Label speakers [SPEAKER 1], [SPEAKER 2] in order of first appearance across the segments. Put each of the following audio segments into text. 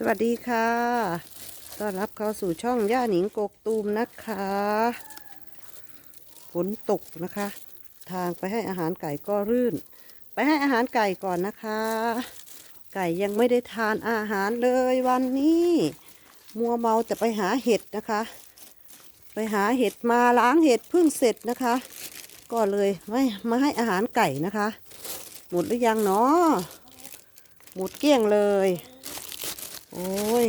[SPEAKER 1] สวัสดีค่ะต้อนรับเข้าสู่ช่องย่าหนิงกกตูมนะคะ ฝนตกนะคะ ทางไปให้อาหารไก่ก็รื่น ไปให้อาหารไก่ก่อนนะคะ ไก่ยังไม่ได้ทานอาหารเลยวันนี้ มัวเมาจะไปหาเห็ดนะคะ ไปหาเห็ดมาล้างเห็ดเพิ่งเสร็จนะคะ ก็เลยไม่มาให้อาหารไก่นะคะ หมดหรือยังเนาะหมดเกลี้ยงเลย โอ้ย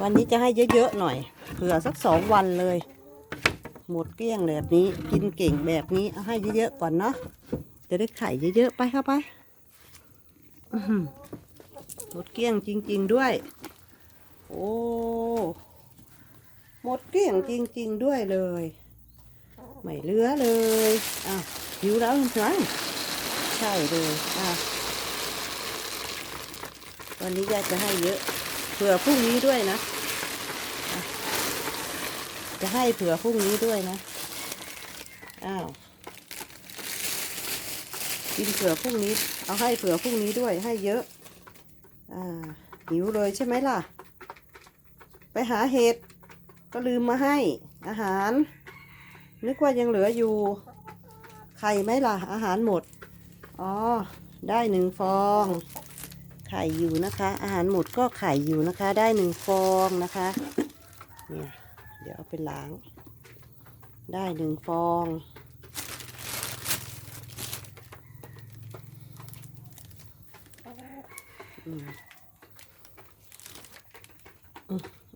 [SPEAKER 1] วันนี้จะให้เยอะๆหน่อย เผื่อสักสองวันเลย หมดเกลี้ยงแบบนี้ กินเก่งแบบนี้เอาให้เยอะๆก่อนเนาะ จะได้ไข่เยอะๆไปเข้าไปหมดเกลี้ยงจริง ๆด้วย โอ้หมดเกลี้ยงจริง ๆด้วยเลย ไม่เหลือเลย อ้าวหิวแล้วใช่ไหมใช่เลยอะวัันนี้ยายจะให้เยอะเผื่อพรุ่งนี้ด้วยนะอะจะให้เผื่อพรุ่งนี้ด้วยนะ อ้าว กินเผื่อพรุ่งนี้ เอาให้เผื่อพรุ่งนี้ด้วย ให้เยอะ อ่า หิวเลยใช่ไหมล่ะ ไปหาเห็ด ก็ลืมมาให้ อาหาร นึกว่ายังเหลืออยู่ ไข่ไหมล่ะ อาหารหมด อ๋อ ได้หนึ่งฟอง ไข่อยู่นะคะ อาหารหมดก็ไข่อยู่นะคะ ได้หนึ่งฟองนะคะเนี่ยเดี๋ยวเอาไปล้าง ได้หนึ่งฟอง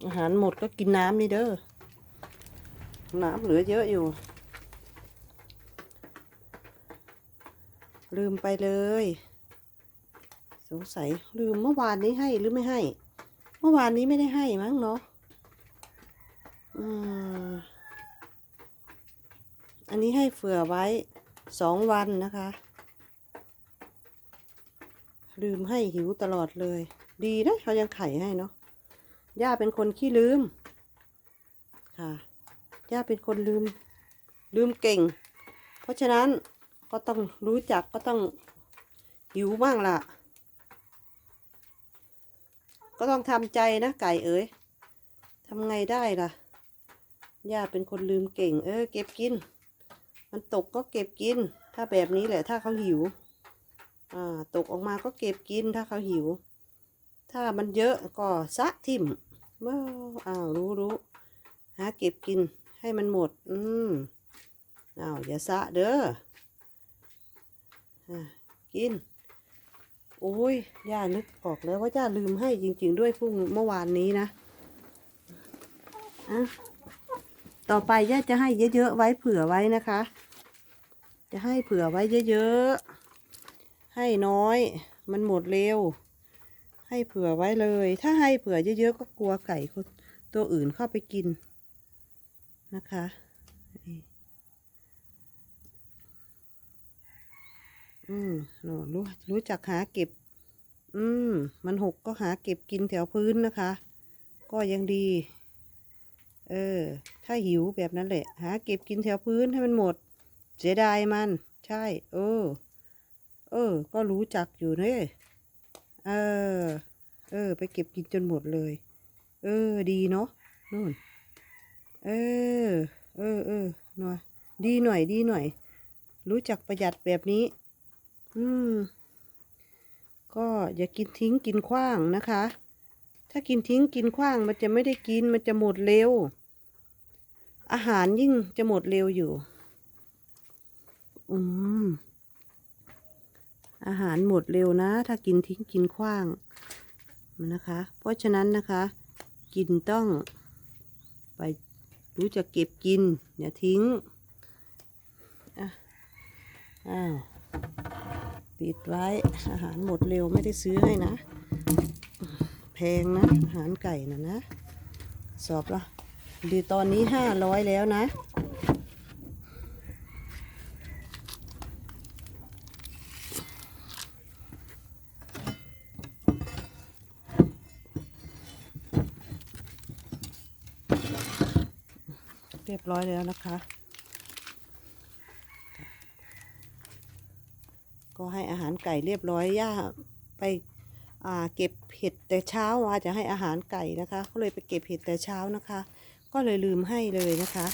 [SPEAKER 1] อาหารหมดก็กินน้ำนี่เด้อ น้ำเหลือเยอะอยู่ ลืมไปเลย สงสัยลืมเมื่อวานนี้ให้หรือไม่ให้ เมื่อวานนี้ไม่ได้ให้มั้งเนาะอืมอันนี้ให้เผื่อไว้สองวันนะคะ ลืมให้หิวตลอดเลย ดีนะเขายังไข่ให้เนาะย่าเป็นคนขี้ลืม ค่ะย่าเป็นคนลืม ลืมเก่ง เพราะฉะนั้นก็ต้องรู้จักก็ต้องหิวบ้างล่ะ ก็ต้องทำใจนะไก่เอ๋ยทำไงได้ล่ะย่าเป็นคนลืมเก่ง เออ เก็บกิน มันตกก็เก็บกิน ถ้าแบบนี้แหละ ถ้าเขาหิว อ่า ตกออกมาก็เก็บกินถ้าเขาหิว ถ้ามันเยอะก็ซะทิ่มเมื่ออ้าวรู้รู้หาเก็บกินให้มันหมด อืมอ้าวอย่าซะเด้ออกิน โอ้ยย่านึกออกแล้วว่าย่าลืมให้จริง ๆ ด้วยพรุ่งเมื่อวานนี้นะอะต่อไปย่าจะให้เยอะๆไว้เผื่อไว้นะคะ จะให้เผื่อไว้เยอะๆ ให้น้อย มันหมดเร็ว ให้เผื่อไว้เลย ถ้าให้เผื่อเยอะๆก็กลัวไก่ตัวอื่นเข้าไปกินนะคะ อืมโน่รู้รู้จักหาเก็บ อืม มันหกก็หาเก็บกินแถวพื้นนะคะ ก็ยังดี เออ ถ้าหิวแบบนั้นแหละ หาเก็บกินแถวพื้นให้มันหมด เสียดายมัน ใช่ เออ เออ ก็รู้จักอยู่เนี่ยเออ เออ ไปเก็บกินจนหมดเลย เออ ดีเนาะนู่น เออ เออเออหน่อยดีหน่อย ดีหน่อย รู้จักประหยัดแบบนี้ อืม ก็อย่ากินทิ้งกินขว้างนะคะ ถ้ากินทิ้งกินขว้างมันจะไม่ได้กินมันจะหมดเร็ว อาหารยิ่งจะหมดเร็วอยู่ อืม อาหารหมดเร็วนะ ถ้ากินทิ้งกินขว้างนะคะ เพราะฉะนั้นนะคะ กินต้อง ไปรู้จักเก็บกิน อย่าทิ้งอะอ้าว ปิดไว้ อาหารหมดเร็วไม่ได้ซื้อให้นะ แพงนะ อาหารไก่นะนะ สอบละดีตอนนี้ห้าร้อยแล้วนะเรียบร้อยแล้วนะคะ ก็ให้อาหารไก่เรียบร้อยย่าไปอ่าเก็บเห็ดแต่เช้าว่าจะให้อาหารไก่นะคะ ก็เลยไปเก็บเห็ดแต่เช้านะคะ ก็เลยลืมให้เลยนะคะ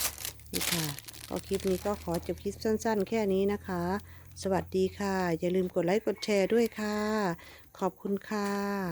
[SPEAKER 1] นี่ค่ะก็คลิปนี้ก็ขอจบคลิปสั้น ๆ แค่นี้นะคะ สวัสดีค่ะ อย่าลืมกดไลค์กดแชร์ด้วยค่ะ ขอบคุณค่ะ